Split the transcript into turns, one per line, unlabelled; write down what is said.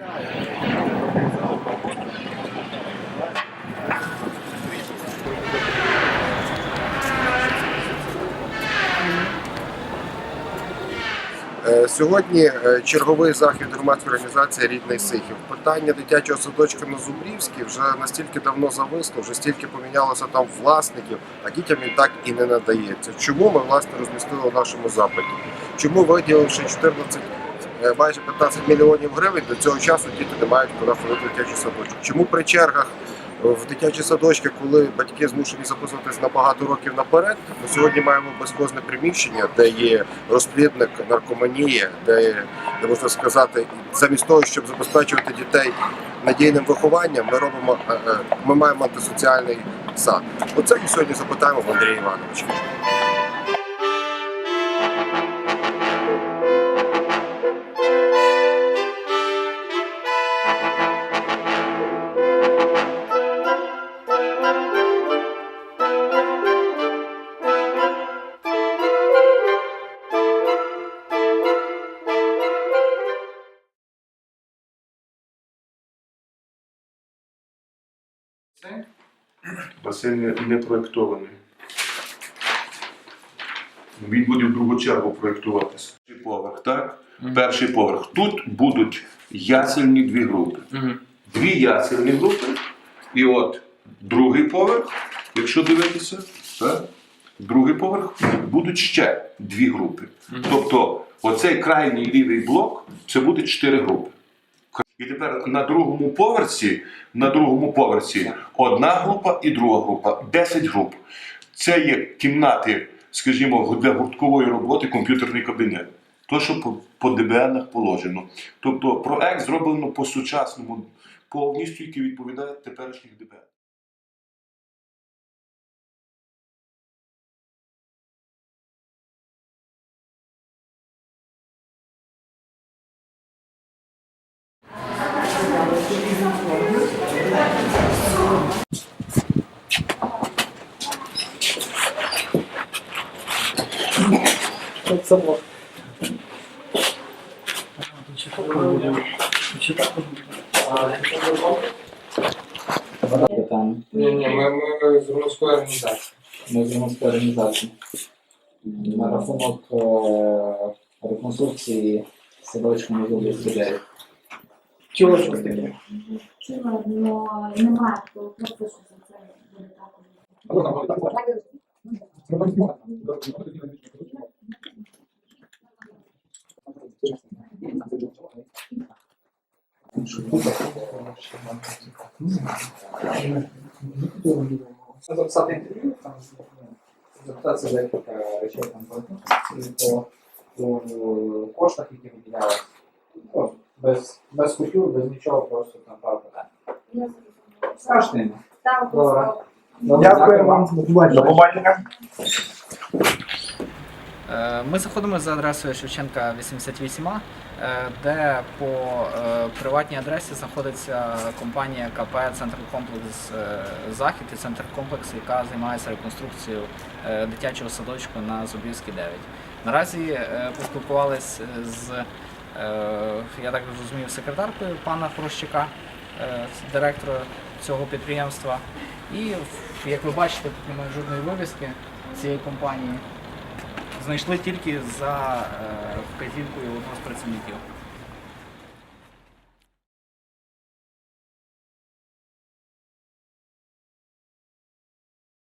Е, Сьогодні е, черговий захід громадської організації Рідний Сихів. Питання дитячого садочка на Зубрівській вже настільки давно зависло, вже стільки помінялося там власників, а дітям він так і не надається. Чому ми власне розмістили у нашому запиті? Чому виділивши 14, е, майже 15 мільйонів гривень, до цього часу діти не мають куди ходити в дитячий садочок? Чому при чергах в дитячі садочки, коли батьки змушені записуватись на багато років наперед, ми сьогодні маємо безкозне приміщення, де є розплідник наркоманії, де, є, де можна сказати, замість того, щоб забезпечувати дітей надійним вихованням, ми робимо е, е, ми маємо антисоціальний сад. Оце ми сьогодні запитаємо в Андрія Івановича.
Басейн не, не проєктований. Він буде в другу чергу проєктуватися. Перший поверх, так? Перший поверх. Тут будуть ясельні дві групи. Дві ясельні групи. І от другий поверх, якщо дивитися, так? другий поверх будуть ще дві групи. Тобто оцей крайній лівий блок це буде чотири групи. І тепер на другому поверсі, на другому поверсі одна група і друга група, 10 груп. Це є кімнати, скажімо, для гурткової роботи, комп'ютерний кабінет. То, що по, по ДБНах положено. Тобто проект зроблено по-сучасному, повністю, який відповідає теперішніх ДБН.
Питання.
Ні, ні, ми, ми з громадської організації.
Ми з громадської організації. На рахунок е, реконструкції можливо людей.
Чого ж таке?
Чого, но немає такого процесу, що це буде так.
Записати інтерв'ю, там запитатися декілька речей там по коштах, які виділялися. Ну, Без, без купюр, без нічого, просто там пару питань. Страшно.
Так,
Добре.
Дякую вам. До побачення.
Е, Ми заходимо за адресою Шевченка 88, е, де по е, приватній адресі знаходиться компанія КП Центр Комплекс Захід і Центр Комплекс, яка займається реконструкцією дитячого садочку на Зубівській 9. Наразі поспілкувались з, я так розумію, секретаркою пана Хрущика, е, директора цього підприємства. І як ви бачите, тут немає жодної вивіски цієї компанії знайшли тільки за е, вказівкою одного з працівників.